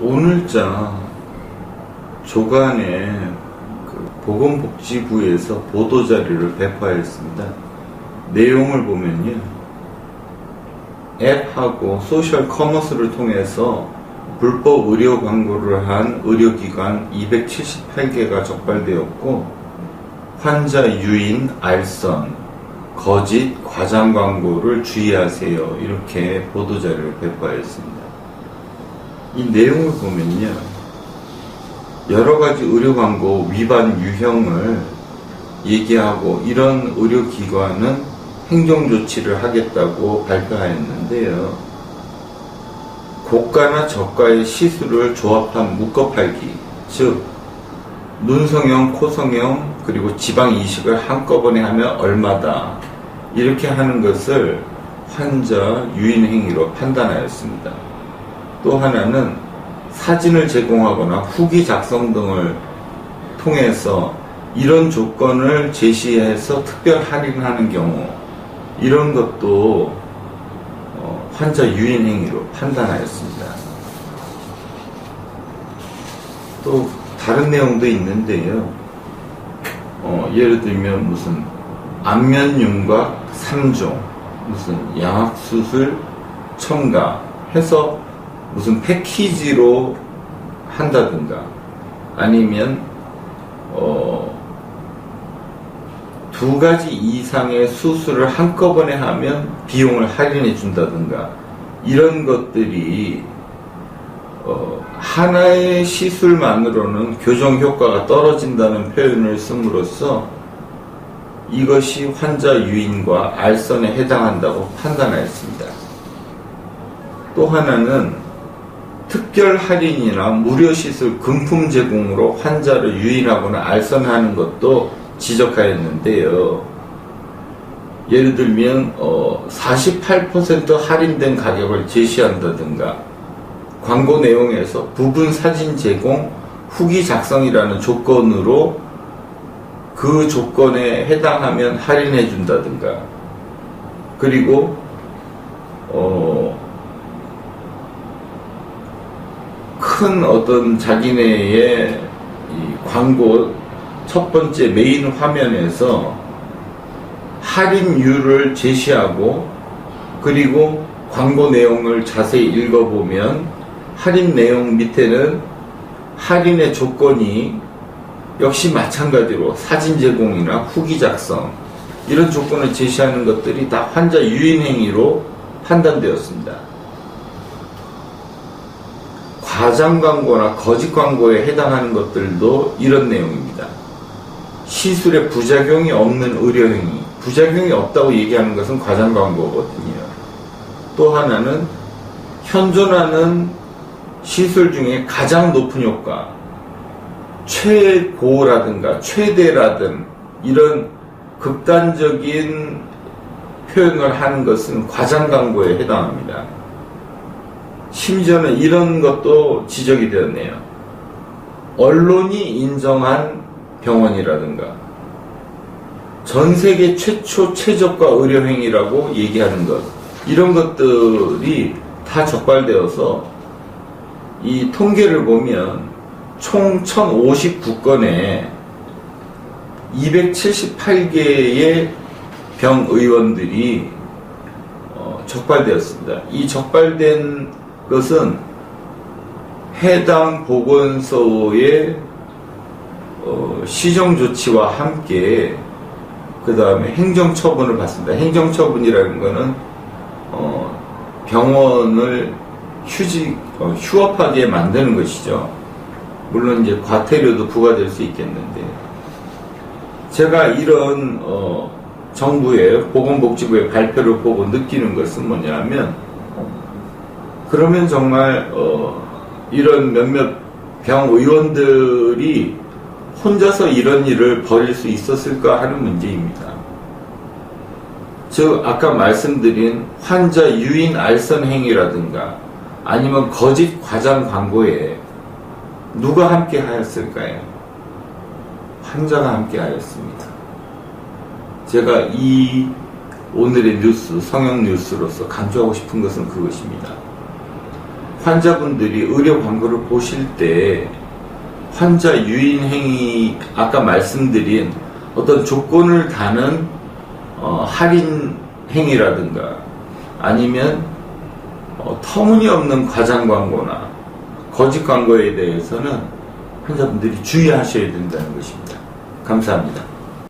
오늘자 조간에 그 보건복지부에서 보도자료를 배포하였습니다. 내용을 보면요. 앱하고 소셜 커머스를 통해서 불법 의료 광고를 한 의료기관 278개가 적발되었고 환자 유인, 알선, 거짓, 과장 광고를 주의하세요. 이렇게 보도자료를 배포하였습니다. 이 내용을 보면요. 여러 가지 의료 광고 위반 유형을 얘기하고 이런 의료기관은 행정조치를 하겠다고 발표하였는데요. 고가나 저가의 시술을 조합한 묶어 팔기, 즉 눈성형, 코성형, 그리고 지방 이식을 한꺼번에 하면 얼마다 이렇게 하는 것을 환자 유인 행위로 판단하였습니다. 또 하나는 사진을 제공하거나 후기 작성 등을 통해서 이런 조건을 제시해서 특별 할인하는 경우 이런 것도 어, 환자 유인 행위로 판단하였습니다. 또 다른 내용도 있는데요. 어, 예를 들면 무슨 안면윤곽 3종, 무슨 양악수술 첨가 해서 무슨 패키지로 한다든가 아니면 어, 두 가지 이상의 수술을 한꺼번에 하면 비용을 할인해 준다든가 이런 것들이 어, 하나의 시술만으로는 교정 효과가 떨어진다는 표현을 씀으로써 이것이 환자 유인과 알선에 해당한다고 판단하였습니다. 또 하나는 특별 할인이나 무료 시술 금품 제공으로 환자를 유인하거나 알선하는 것도 지적하였는데요. 예를 들면 어, 48% 할인된 가격을 제시한다든가 광고 내용에서 부분 사진 제공, 후기 작성이라는 조건으로 그 조건에 해당하면 할인해 준다든가 그리고 어, 큰 어떤 자기네의 이 광고 첫 번째 메인 화면에서 할인율을 제시하고 그리고 광고 내용을 자세히 읽어보면 할인 내용 밑에는 할인의 조건이 역시 마찬가지로 사진 제공이나 후기 작성 이런 조건을 제시하는 것들이 다 환자 유인 행위로 판단되었습니다. 과장 광고나 거짓 광고에 해당하는 것들도 이런 내용입니다. 시술에 부작용이 없는 의료 행위, 부작용이 없다고 얘기하는 것은 과장 광고거든요. 또 하나는 현존하는 시술 중에 가장 높은 효과, 최고라든가 최대라든 이런 극단적인 표현을 하는 것은 과장 광고에 해당합니다. 심지어는 이런 것도 지적이 되었네요. 언론이 인정한 병원이라든가 전 세계 최초 최저가 의료행위라고 얘기하는 것 이런 것들이 다 적발되어서 이 통계를 보면 총 1059건에 278개의 병의원들이 어, 적발되었습니다. 이 적발된 것은 해당 보건소의 어, 시정 조치와 함께 그 다음에 행정 처분을 받습니다. 행정 처분이라는 것은 어, 병원을 휴직, 어, 휴업하게 만드는 것이죠. 물론 이제 과태료도 부과될 수 있겠는데 제가 이런 어, 정부의 보건복지부의 발표를 보고 느끼는 것은 뭐냐면 그러면 정말 어, 이런 몇몇 병 의원들이 혼자서 이런 일을 벌일 수 있었을까 하는 문제입니다. 즉 아까 말씀드린 환자 유인 알선 행위라든가 아니면 거짓 과장 광고에 누가 함께 하였을까요? 환자가 함께 하였습니다. 제가 이 오늘의 뉴스, 성형 뉴스로서 강조하고 싶은 것은 그것입니다. 환자분들이 의료 광고를 보실 때 환자 유인 행위 아까 말씀드린 어떤 조건을 다는 어, 할인 행위라든가 아니면 어, 터무니없는 과장 광고나 거짓 광고에 대해서는 환자분들이 주의하셔야 된다는 것입니다. 감사합니다.